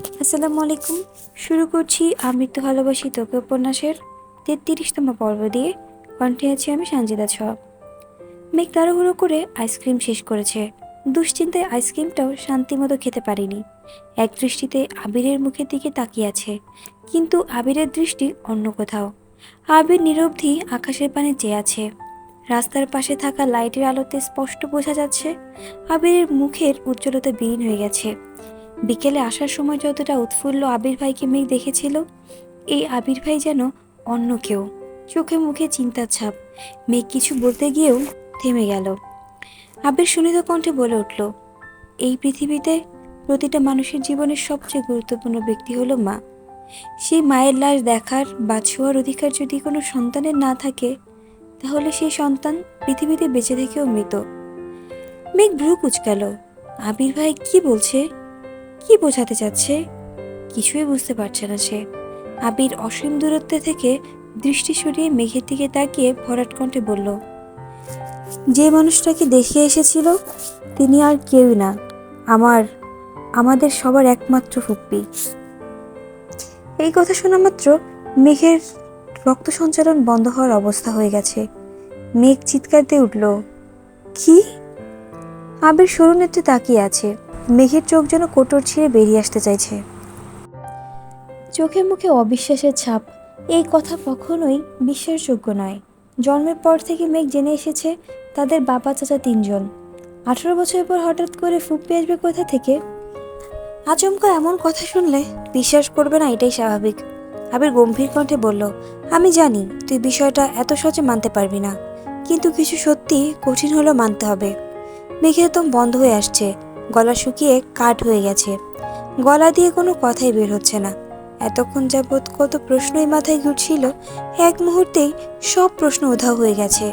আসসালামু আলাইকুম। শুরু করছি আমি তো ভালোবাসি তোকে উপন্যাসের তেত্রিশতম পর্ব দিয়ে। কণ্ঠে আছি আমি সানজিদা ছ মেঘ তাড়াহুড়ো করে আইসক্রিম শেষ করেছে। দুশ্চিন্তায় আইসক্রিমটাও শান্তিমতো খেতে পারিনি। এক দৃষ্টিতে আবিরের মুখের দিকে তাকিয়ে আছে। কিন্তু আবিরের দৃষ্টি অন্য কোথাও। আবির নিরবধি আকাশের পানে চেয়ে আছে। রাস্তার পাশে থাকা লাইটের আলোতে স্পষ্ট বোঝা যাচ্ছে, আবিরের মুখের উজ্জ্বলতা বিলীন হয়ে গেছে। বিকেলে আসার সময় যতটা উৎফুল্ল আবির ভাইকে মেঘ দেখেছিল, এই আবির ভাই যেন অন্য কেউ। চোখে মুখে চিন্তার ছাপ। মেঘ কিছু বলতে গিয়েও থেমে গেল। আবির সুনিত কণ্ঠে বলে উঠল, এই পৃথিবীতে প্রতিটা মানুষের জীবনের সবচেয়ে গুরুত্বপূর্ণ ব্যক্তি হলো মা। সেই মায়ের লাশ দেখার বা ছোঁয়ার অধিকার যদি কোনো সন্তানের না থাকে, তাহলে সেই সন্তান পৃথিবীতে বেঁচে থেকেও মৃত। মেঘ ভ্রু কুচকাল। আবির ভাই কি বলছে? কি বোঝাতে চাচ্ছে? কিছুই বুঝতে পারছে না সে। আবির অসীম দূরত্বে থেকে দৃষ্টি সরিয়ে মেঘের দিকে তাকিয়ে ভরাট কণ্ঠে বলল, যে মানুষটাকে দেখে এসেছিল, তিনি আর কেউই না। আমার, আমাদের সবার একমাত্র ফুপ্পি। এই কথা শোনা মাত্র মেঘের রক্ত সঞ্চালন বন্ধ হওয়ার অবস্থা হয়ে গেছে। মেঘ চিৎকার দিয়ে উঠল, কি? আবির সরু নেত্রে তাকিয়ে আছে। মেঘের চোখ যেন কোটর ছিঁড়ে বেরিয়ে আসতে চাইছে। চোখে মুখে অবিশ্বাসের ছাপ, এই কথা কখনোই বিশ্বাসযোগ্য নয়। জন্মের পর থেকে মেঘ জেনে এসেছে তাদের বাবা চাচা তিনজন। আঠারো বছর পর হঠাৎ করে ফুপ্পি আসবে কোথা থেকে? আচমকা এমন কথা শুনলে বিশ্বাস করবে না, এটাই স্বাভাবিক। আবির গম্ভীর কণ্ঠে বলল, আমি জানি তুই বিষয়টা এত সহজে মানতে পারবি না, কিন্তু কিছু সত্যি কঠিন হলেও মানতে হবে। মেঘের দম বন্ধ হয়ে আসছে গলা শুকিয়ে কাঠ হয়ে গেছে। গলা দিয়ে কোনো কথাই বের হচ্ছে না। এতক্ষণ যাবৎ কত প্রশ্নই মাথায় ঘুরছিল, এক মুহূর্তেই সব প্রশ্ন উধাও হয়ে গেছে।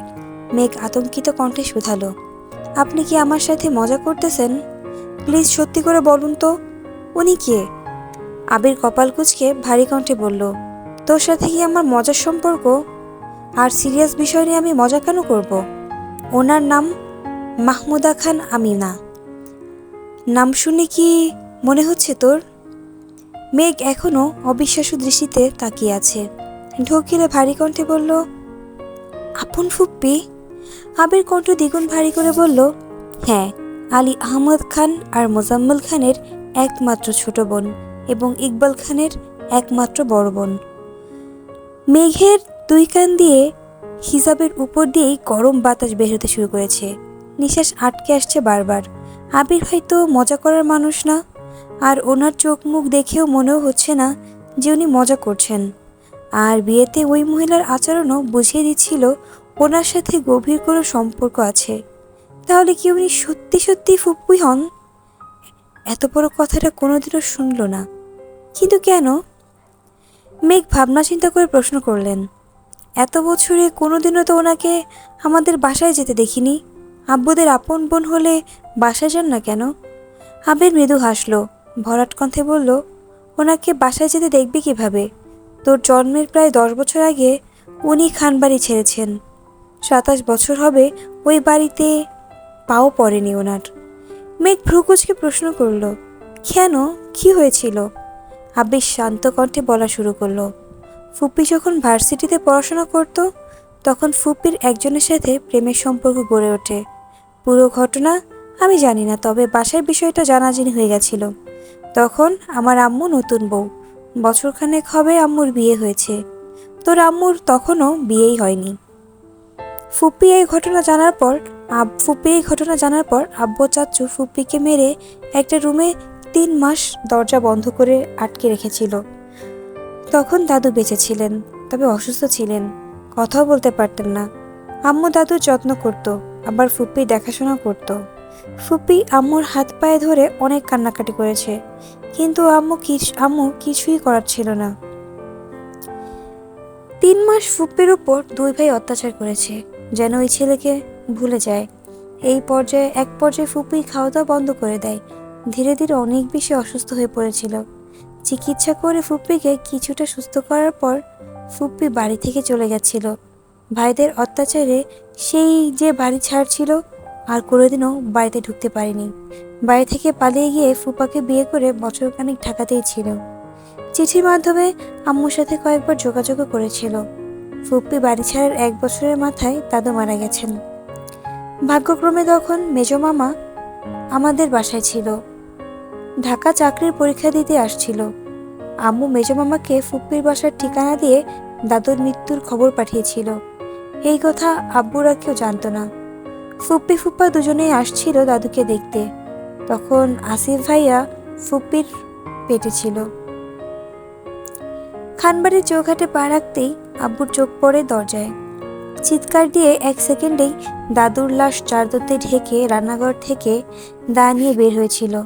মেঘ আতঙ্কিত কণ্ঠে শুধালো, আপনি কি আমার সাথে মজা করতেছেন? প্লিজ সত্যি করে বলুন তো। উনি কে? আবির কপাল কুচকে ভারী কণ্ঠে বলল, তোর সাথে কি আমার মজার সম্পর্ক? আর সিরিয়াস বিষয় নিয়ে আমি মজা কেন করব? ওনার নাম মাহমুদা খান আমিনা। নাম শুনে কি মনে হচ্ছে তোর? মেঘ এখনও অবিশ্বাস্য দৃষ্টিতে তাকিয়ে আছে। ঢোকিলে ভারী কণ্ঠে বলল, আপন ফুপ্পি? আবির কণ্ঠ দ্বিগুণ ভারী করে বলল হ্যাঁ আলী আহমদ খান আর মোজাম্মল খানের একমাত্র ছোট বোন এবং ইকবাল খানের একমাত্র বড় বোন। মেঘের দুই কান দিয়ে হিসাবের উপর দিয়েই গরম বাতাস বের হতে শুরু করেছে। নিঃশ্বাস আটকে আসছে বারবার। আবির হয়তো মজা করার মানুষ না। আর ওনার চোখ মুখ দেখেও মনেও হচ্ছে না যে উনি মজা করছেন। আর বিয়েতে ওই মহিলার আচরণও বুঝিয়ে দিচ্ছিল ওনার সাথে গভীর কোনো সম্পর্ক আছে। তাহলে কি উনি সত্যি সত্যি ফুপ্পুই হন? এত বড় কথাটা কোনোদিনও শুনল না। কিন্তু কেন? মেঘ ভাবনা চিন্তা করে প্রশ্ন করলেন। এত বছরে কোনোদিনও তো ওনাকে আমাদের বাসায় যেতে দেখিনি। আব্বুদের আপন বোন হলে বাসায় যান না কেন? আবির মৃদু হাসল। ভরাট কণ্ঠে বলল, ওনাকে বাসায় যেতে দেখবি কীভাবে? তোর জন্মের প্রায় দশ বছর আগে উনি খানবাড়ি ছেড়েছেন। সাতাশ বছর হবে ওই বাড়িতে পাও পড়েনি ওনার। মেঘ ভ্রুকুচকে প্রশ্ন করল, কেন? কি হয়েছিল? আবির শান্ত কণ্ঠে বলা শুরু করল ফুপ্পি যখন ভার্সিটিতে পড়াশোনা করত, তখন ফুপ্পির একজনের সাথে প্রেমের সম্পর্ক গড়ে ওঠে। পুরো ঘটনা আমি জানি না, তবে বাসার বিষয়টা জানাজানি হয়ে গেছিল। তখন আমার আম্মু নতুন বউ। বছরখানেক হবে আম্মুর বিয়ে হয়েছে। তোর আম্মুর তখনও বিয়েই হয়নি। ফুপ্পি এই ঘটনা জানার পর, আব ফুপ্পির এই ঘটনা জানার পর আব্বু চাচ্চু ফুপ্পিকে মেরে একটা রুমে তিন মাস দরজা বন্ধ করে আটকে রেখেছিল। তখন দাদু বেঁচে ছিলেন, তবে অসুস্থ ছিলেন। কথাও বলতে পারতেন না। আম্মু দাদুর যত্ন করত, আবার ফুপ্পি দেখাশোনা করত। ফুপ্পি আম্মুর হাত পায়ে ধরে অনেক কান্নাকাটি করেছে। কিন্তু আম্মু আম্মু কিছুই করার ছিল না। তিন মাস ফুপ্পির উপর দুই ভাই অত্যাচার করেছে, যেন ওই ছেলেকে ভুলে যায়। এই পর্যায়ে, এক পর্যায়ে ফুপ্পি খাওয়া দাওয়া বন্ধ করে দেয়। ধীরে ধীরে অনেক বেশি অসুস্থ হয়ে পড়েছিল। চিকিৎসা করে ফুপ্পিকে কিছুটা সুস্থ করার পর ফুপ্পি বাড়ি থেকে চলে গেছিল। ভাইদের অত্যাচারে সেই যে বাড়ি ছাড়ছিল আর কোনোদিনও বাড়িতে ঢুকতে পারিনি। বাড়ি থেকে পালিয়ে গিয়ে ফুপাকে বিয়ে করে বছর বছরখানেক ঢাকাতেই ছিল। চিঠির মাধ্যমে আম্মুর সাথে কয়েকবার যোগাযোগও করেছিল। ফুপ্পি বাড়ি ছাড়ার এক বছরের মাথায় দাদু মারা গেছেন। ভাগ্যক্রমে তখন মেজ মামা আমাদের বাসায় ছিল। ঢাকা চাকরির পরীক্ষা দিতে আসছিল। আম্মু মেজ মামাকে ফুপ্পির বাসার ঠিকানা দিয়ে দাদুর মৃত্যুর খবর পাঠিয়েছিল। এই কথা আব্বুরা কেউ জানতো না। ফুপ্পি ফুপ্পা দুজনেই আসছিল দাদুকে দেখতে। তখন আসিফ ভাইয়া ফুপ্পির পেটে ছিল। খানবাড়ির চৌঘাটে পা রাখতেই আব্বুর চোখ পড়ে দরজায়। চিৎকার দিয়ে এক সেকেন্ডেই দাদুর লাশ চারদতে ঢেকে রান্নাঘর থেকে দা নিয়ে বের হয়েছিল।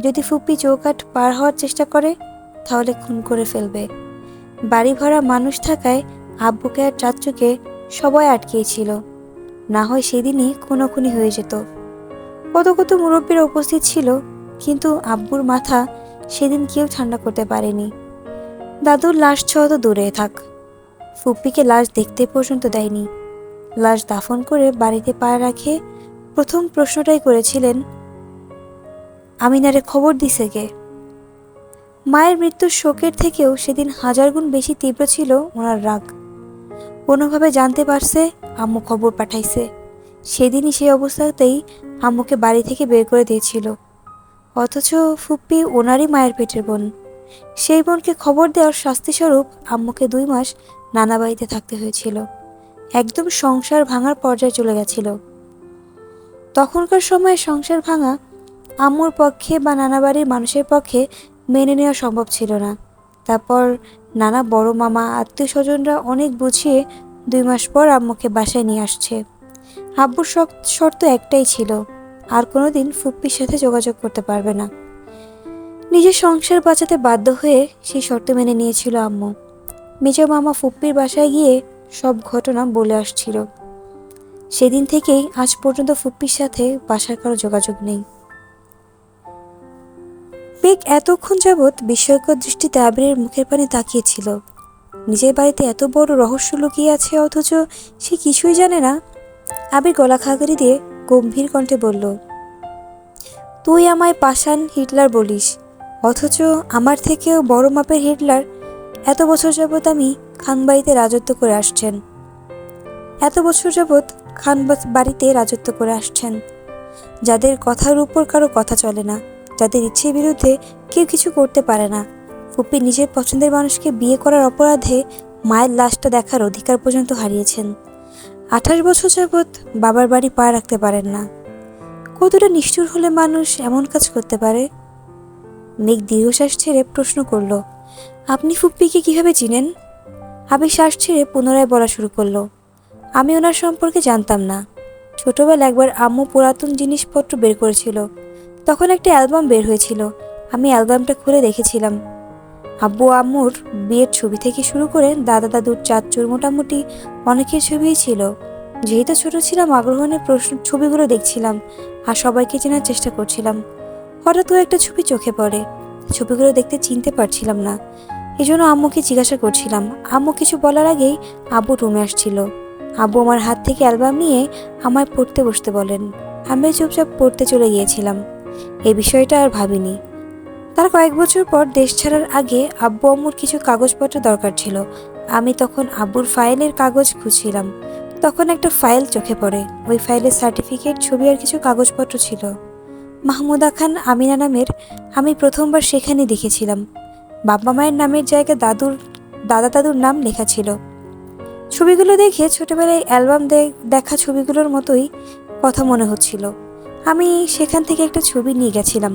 যদি ফুপ্পি চৌকাট পার হওয়ার চেষ্টা করে, তাহলে খুন করে ফেলবে। বাড়ি ভরা মানুষ থাকায় আব্বুকে আর চাচ্চুকে সবাই আটকিয়েছিল। না হয় সেদিনই খুনোখুনি হয়ে যেত। কত কত মুরব্বীরা উপস্থিত ছিল, কিন্তু আব্বুর মাথা সেদিন কেউ ঠান্ডা করতে পারেনি। দাদুর লাশ ছ তো দূরে থাক। ফুপ্পিকে লাশ দেখতে পর্যন্ত দেয়নি। লাশ দাফন করে বাড়িতে পা রাখে প্রথম প্রশ্নটাই করেছিলেন, আমিনারে খবর দিছে কে? মায়ের মৃত্যুর শোকের থেকেও সেদিন হাজার গুণ বেশি তীব্র ছিল ওনার রাগ। কোনোভাবে জানতে পারছে আম্মু খবর পাঠাইছে। সেদিনই সেই অবস্থাতেই আম্মুকে বাড়ি থেকে বের করে দিয়েছিল। অথচ ফুপ্পি ওনারই মায়ের পেটের বোন। সেই বোনকে খবর দেওয়ার শাস্তিস্বরূপ আম্মুকে দুই মাস নানা বাড়িতে থাকতে হয়েছিল। একদম সংসার ভাঙার পর্যায়ে চলে গেছিল। তখনকার সময়ে সংসার ভাঙা আম্মুর পক্ষে বা নানা বাড়ির মানুষের পক্ষে মেনে নেওয়া সম্ভব ছিল না। তারপর নানা বড় মামা আত্মীয় স্বজনরা অনেক বুঝিয়ে দুই মাস পর আম্মুকে বাসায় নিয়ে আসছে। আব্বুর শর্ত একটাই ছিল, আর কোনোদিন ফুপ্পির সাথে যোগাযোগ করতে পারবে না। নিজের সংসার বাঁচাতে বাধ্য হয়ে সেই শর্ত মেনে নিয়েছিল আম্মু। মেজ মামা ফুপ্পির বাসায় গিয়ে সব ঘটনা বলে আসছিল। সেদিন থেকেই আজ পর্যন্ত ফুপ্পির সাথে বাসার কারও যোগাযোগ নেই। বেগ এতক্ষণ যাবৎ বিস্ময়কর দৃষ্টিতে আবিরের মুখের পানে তাকিয়েছিল নিজের বাড়িতে এত বড় রহস্য লুকিয়ে আছে, অথচ সে কিছুই জানে না। আবির গলা খাগড়ি দিয়ে গম্ভীর কণ্ঠে বলল, তুই আমায় পাষাণ হিটলার বলিস, অথচ আমার থেকেও বড় মাপের হিটলার এত বছর যাবৎ আমি খানবাড়িতে রাজত্ব করে আসছেন। এত বছর যাবৎ খান বাড়িতে রাজত্ব করে আসছেন। যাদের কথার উপর কারও কথা চলে না, যাদের ইচ্ছের বিরুদ্ধে কেউ কিছু করতে পারে না। ফুপি নিজের পছন্দের মানুষকে বিয়ে করার অপরাধে মায়ের লাশটা দেখার অধিকার পর্যন্ত হারিয়েছেন। আঠাশ বছর যাবৎ বাবার বাড়ি পা রাখতে পারেন না। কতটা নিষ্ঠুর হলে মানুষ এমন কাজ করতে পারে? মেঘ দীর্ঘশ্বাস ছেড়ে প্রশ্ন করল, আপনি ফুপ্পিকে কীভাবে চিনেন? আবির শ্বাস ছেড়ে পুনরায় বলা শুরু করল, আমি ওনার সম্পর্কে জানতাম না। ছোটবেলা একবার আম্মু পুরাতন জিনিসপত্র বের করেছিল। তখন একটা অ্যালবাম বের হয়েছিল। আমি অ্যালবামটা খুলে দেখেছিলাম। আব্বু আম্মুর বিয়ের ছবি থেকে শুরু করে দাদা দাদুর চাচ্চুর মোটামুটি অনেকের ছবিই ছিল। যেহেতু ছোট ছিলাম আগ্রহণের প্রশ্ন, ছবিগুলো দেখছিলাম আর সবাইকে চেনার চেষ্টা করছিলাম। হঠাৎ একটা ছবি চোখে পড়ে। ছবিগুলো দেখতে চিনতে পারছিলাম না। এজন্য আম্মুকে জিজ্ঞাসা করছিলাম। আম্মু, কিছু বলার আগেই আব্বু রুমে আসছিল। আব্বু আমার হাত থেকে অ্যালবাম নিয়ে আমায় পড়তে বসতে বলেন। আমি চুপচাপ পড়তে চলে গিয়েছিলাম। এই বিষয়টা আর ভাবিনি। তার কয়েক বছর পর দেশ ছাড়ার আগে আব্বু আম্মুর কিছু কাগজপত্র দরকার ছিল। আমি তখন আব্বুর ফাইলের কাগজ খুঁজছিলাম। তখন একটা ফাইল চোখে পড়ে। ওই ফাইলের সার্টিফিকেট, ছবি আর কিছু কাগজপত্র ছিল। মাহমুদা খান আমিনা নামের আমি প্রথমবার সেখানে দেখেছিলাম। বাবা মায়ের নামের জায়গায় দাদুর, দাদা দাদুর নাম লেখা ছিল। ছবিগুলো দেখে ছোটবেলায় অ্যালবাম দেখা ছবিগুলোর মতোই কথা মনে হচ্ছিল। আমি সেখান থেকে একটা ছবি নিয়ে গেছিলাম।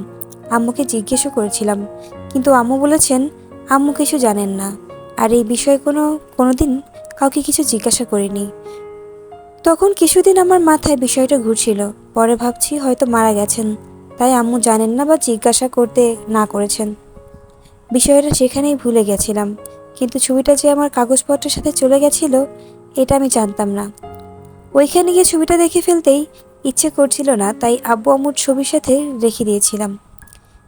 আম্মুকে জিজ্ঞেসও করেছিলাম। কিন্তু আম্মু বলেছেন, আম্মু কিছু জানেন না। আর এই বিষয়ে কোনো, কোনোদিন কাউকে কিছু জিজ্ঞাসা করিনি। তখন কিছুদিন আমার মাথায় বিষয়টা ঘুরছিল। পরে ভাবছি হয়তো মারা গেছেন। তাই আম্মু জানেন না বা জিজ্ঞাসা করতে না করেছেন। বিষয়টা সেখানেই ভুলে গেছিলাম। কিন্তু ছবিটা যে আমার কাগজপত্রের সাথে চলে গেছিল, এটা আমি জানতাম না। ওইখানে গিয়ে ছবিটা দেখে ফেলতেই ইচ্ছে করছিল না, তাই আব্বু আম্মুর ছবির সাথে রেখে দিয়েছিলাম।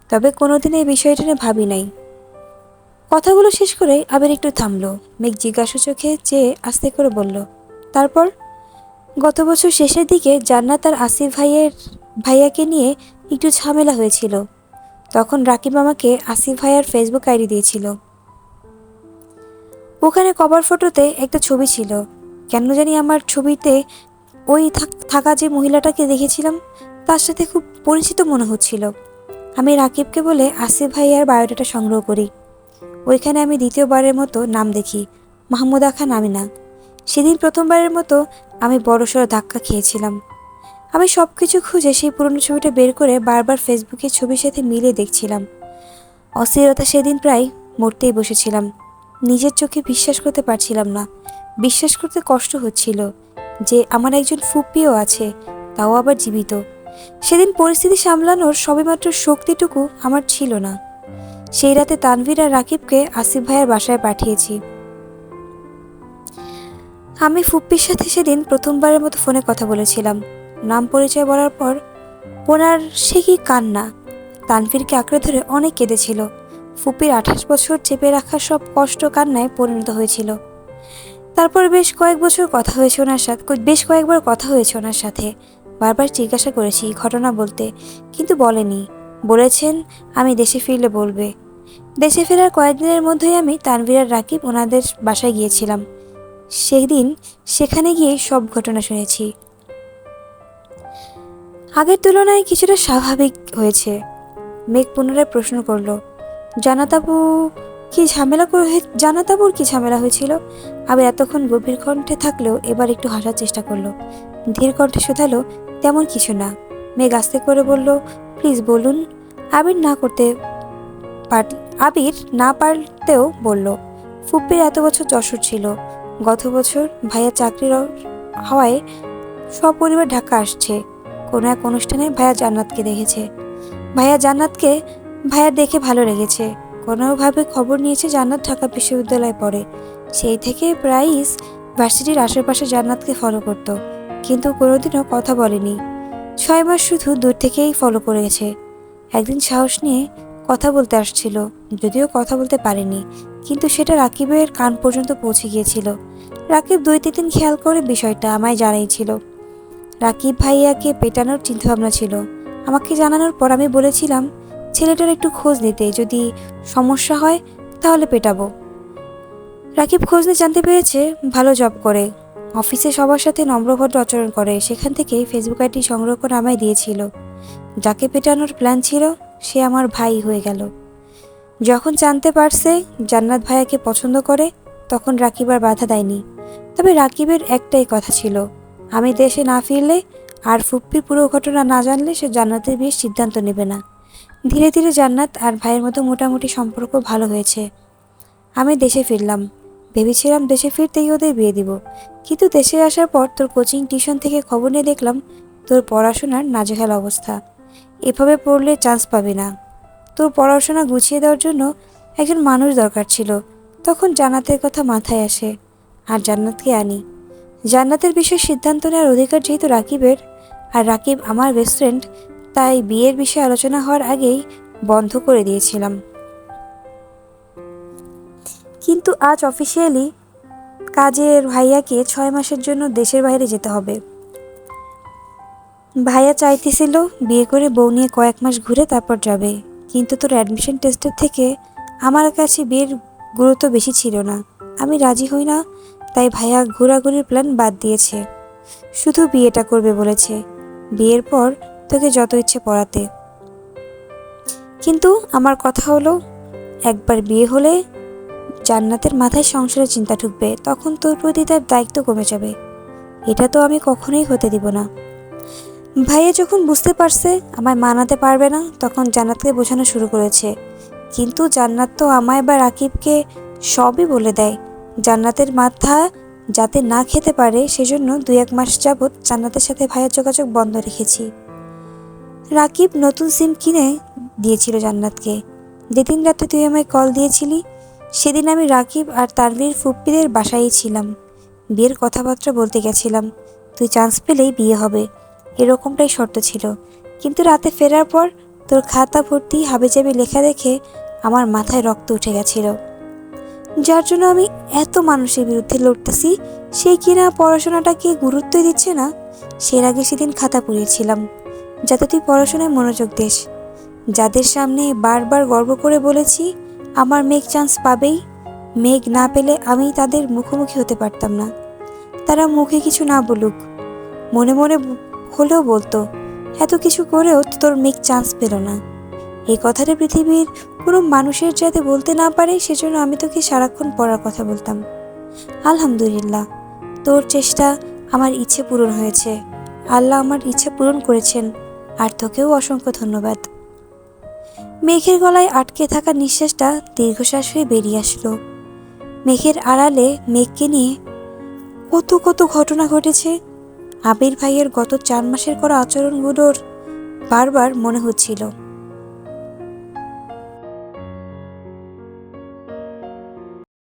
তবে কোনোদিন এই বিষয়টা নিয়ে ভাবি নাই। কথাগুলো শেষ করে আবার একটু থামলো। মেঘ জিজ্ঞাসা চোখে চেয়ে আস্তে করে বলল, তারপর? গত বছর শেষের দিকে জান্নাত আর আসিফ ভাইয়ের, ভাইয়াকে নিয়ে একটু ঝামেলা হয়েছিল। তখন রাকিব আমাকে আসিফ ভাইয়ার ফেসবুক আইডি দিয়েছিল। ওখানে কভার ফটোতে একটা ছবি ছিল। কেন জানি আমার ছবিতে ওই থাক- থাকা যে মহিলাটাকে দেখেছিলাম, তার সাথে খুব পরিচিত মনে হচ্ছিল। আমি রাকিবকে বলে আসিফ ভাইয়ার বায়োডাটা সংগ্রহ করি। ওইখানে আমি দ্বিতীয়বারের মতো নাম দেখি, মাহমুদা খান আমিনা সেদিন প্রথমবারের মতো আমি বড়সড় ধাক্কা খেয়েছিলাম। আমি সব কিছু খুঁজে সেই পুরনো ছবিটা বের করে বারবার ফেসবুকে ছবির সাথে মিলে দেখছিলাম। অস্থিরতা সেদিন প্রায় মরতেই বসেছিলাম। নিজের চোখে বিশ্বাস করতে পারছিলাম না। বিশ্বাস করতে কষ্ট হচ্ছিল যে আমার একজন ফুপিও আছে, তাও আবার জীবিত। সেদিন পরিস্থিতি সামলানোর সবেমাত্র শক্তিটুকু আমার ছিল না। সেই রাতে তানভীর আর রাকিবকে আসিফ ভাইয়ের বাসায় পাঠিয়েছি। আমি ফুপ্পির সাথে সেদিন প্রথমবারের মতো ফোনে কথা বলেছিলাম। নাম পরিচয় বলার পর ওনার সে কি কান্না? তানভীরকে আঁকড়ে ধরে অনেক কেঁদেছিল। ফুপির আঠাশ বছর চেপে রাখা সব কষ্ট কান্নায় পরিণত হয়েছিল। তারপর বেশ কয়েক বছর কথা হয়েছে ওনার সাথে, বেশ কয়েকবার কথা হয়েছে ওনার সাথে। বারবার জিজ্ঞাসা করেছি ঘটনা বলতে, কিন্তু বলেনি। বলেছেন, আমি দেশে ফিরলে বলবে। দেশে ফেরার কয়েকদিনের মধ্যেই আমি তানভীর আর রাকিব ওনাদের বাসায় গিয়েছিলাম। সেদিন সেখানে গিয়ে সব ঘটনা শুনেছি। আগের তুলনায় কিছুটা স্বাভাবিক হয়েছে। মেঘ পুনরায় প্রশ্ন করল, জানাতাবু কি ঝামেলা করে জানাতাবুর কি ঝামেলা হয়েছিল? আমি এতক্ষণ গভীর কণ্ঠে থাকলেও এবার একটু হাসার চেষ্টা করল। ধীর কণ্ঠে শোধালো তেমন কিছু না। মেঘ আস্তে করে বলল, প্লিজ বলুন। আবির না করতে পার আবির না পারতেও বলল, ফুপ্পির এত বছর যশোর ছিল। গত বছর ভাইয়া চাকরির হওয়ায় সপরিবার ঢাকা আসছে। কোনো এক অনুষ্ঠানে ভাইয়া জান্নাতকে দেখেছে। ভাইয়া জান্নাতকে, ভাইয়া দেখে ভালো লেগেছে। কোনোভাবে খবর নিয়েছে জান্নাত ঢাকা বিশ্ববিদ্যালয়ে পড়ে। সেই থেকে প্রাইস ভার্সিটির আশেপাশে জান্নাতকে ফলো করত। কিন্তু কোনোদিনও কথা বলেনি। ছয় মাস শুধু দূর থেকেই ফলো করেছে। একদিন সাহস নিয়ে কথা বলতে আসছিল। যদিও কথা বলতে পারেনি, কিন্তু সেটা রাকিবের কান পর্যন্ত পৌঁছে গিয়েছিল। রাকিব দুই তিন দিন খেয়াল করে বিষয়টা আমায় জানাইছিল। রাকিব ভাইয়াকে পেটানোর চিন্তাভাবনা ছিল। আমাকে জানানোর পর আমি বলেছিলাম, ছেলেটার একটু খোঁজ নিতে, যদি সমস্যা হয় তাহলে পেটাবো। রাকিব খোঁজ নিয়ে জানতে পেরেছে, ভালো জব করে। অফিসে সবার সাথে নম্রভদ্র আচরণ করে, সেখান থেকেই ফেসবুক আইডি সংগ্রহ করে আমায় দিয়েছিল। যাকে পেটানোর প্ল্যান ছিল, সে আমার ভাই হয়ে গেল। যখন জানতে পারছে জান্নাত ভাইয়াকে পছন্দ করে, তখন রাকিব আর বাধা দেয়নি। তবে রাকিবের একটাই কথা ছিল, আমি দেশে না ফিরলে আর ফুপ্পির পুরো ঘটনা না জানলে সে জান্নাতের বিয়ের সিদ্ধান্ত নেবে না। ধীরে ধীরে জান্নাত আর ভাইয়ের মতো মোটামুটি সম্পর্ক ভালো হয়েছে। আমি দেশে ফিরলাম। ভেবেছিলাম দেশে ফিরতেই ওদের বিয়ে দিব। কিন্তু দেশে আসার পর তোর কোচিং টিউশন থেকে খবর নিয়ে দেখলাম তোর পড়াশোনার নাজেহাল অবস্থা। এভাবে পড়লে চান্স পাবি না। তোর পড়াশোনা গুছিয়ে দেওয়ার জন্য একজন মানুষ দরকার ছিল। তখন জান্নাতের কথা মাথায় আসে। আর জান্নাতকে আনি। জান্নাতের বিষয়ে সিদ্ধান্ত নেওয়ার অধিকার যেহেতু রাকিবের, আর রাকিব আমার বেস্ট ফ্রেন্ড তাই বিয়ের বিষয়ে আলোচনা হওয়ার আগেই বন্ধ করে দিয়েছিলাম। কিন্তু আজ অফিসিয়ালি কাজের ভাইয়াকে ছয় মাসের জন্য দেশের বাইরে যেতে হবে। ভাইয়া চাইতেছিল বিয়ে করে বউ নিয়ে কয়েক মাস ঘুরে তারপর যাবে, কিন্তু তোর অ্যাডমিশন টেস্টের থেকে আমার কাছে বিয়ের গুরুত্ব বেশি ছিল না। আমি রাজি হই না, তাই ভাইয়া ঘোরাঘুরির প্ল্যান বাদ দিয়েছে। শুধু বিয়েটা করবে বলেছে, বিয়ের পর তোকে যত ইচ্ছে পড়াতে। কিন্তু আমার কথা হলো, একবার বিয়ে হলে জান্নাতের মাথায় সংসারের চিন্তা ঢুকবে, তখন তোর প্রতি তার দায়িত্ব কমে যাবে। এটা তো আমি কখনোই হতে দিব না। ভাইয়া যখন বুঝতে পারছে আমায় মানাতে পারবে না, তখন জান্নাতকে বোঝানো শুরু করেছে। কিন্তু জান্নাত তো আমায় বা রাকিবকে সবই বলে দেয়। জান্নাতের মাথা যাতে না খেতে পারে, সেজন্য দুই এক মাস যাবৎ জান্নাতের সাথে ভাইয়ের যোগাযোগ বন্ধ রেখেছি। রাকিব নতুন সিম কিনে দিয়েছিল জান্নাতকে। যেদিন রাতে তুই আমায় কল দিয়েছিলি সেদিন আমি রাকিব আর তানভীর ফুপ্পিদের বাসায় ছিলাম। বিয়ের কথাবার্তা বলতে গেছিলাম। তুই চান্স পেলেই বিয়ে হবে। এরকমটাই শর্ত ছিল। কিন্তু রাতে ফেরার পর তোর খাতা ভর্তি হাবে হাবিজাবি লেখা দেখে আমার মাথায় রক্ত উঠে গেছিল। যার জন্য আমি এত মানুষের বিরুদ্ধে লড়তেছি, সে কিনা পড়াশোনাটাকে গুরুত্বই দিচ্ছে না, সের আগে সেদিন খাতা পড়িয়েছিলাম। যাতে তুই পড়াশোনায় মনোযোগ দিস। যাদের সামনে বারবার গর্ব করে বলেছি আমার মেঘ চান্স পাবেই। মেঘ না পেলে আমি তাদের মুখোমুখি হতে পারতাম না। তারা মুখে কিছু না বলুক। মনে মনে হলেও বলতো, এত কিছু করেও তোর মেঘ চান্স পেল না। এই কথাটা পৃথিবীর কোনো মানুষের যাতে বলতে না পারে, সেজন্য আমি তোকে সারাক্ষণ পড়ার কথা বলতাম। আলহামদুলিল্লাহ, তোর চেষ্টা আমার ইচ্ছে পূরণ হয়েছে। আল্লাহ আমার ইচ্ছে পূরণ করেছেন, আর তোকেও অসংখ্য ধন্যবাদ। মেঘের গলায় আটকে থাকা নিঃশ্বাসটা দীর্ঘশ্বাস হয়ে বেরিয়ে আসলো। মেঘের আড়ালে মেঘকে নিয়ে কত কত ঘটনা ঘটেছে। আবির ভাইয়ের গত চার মাসের করা আচরণগুলোর বারবার মনে হচ্ছিল।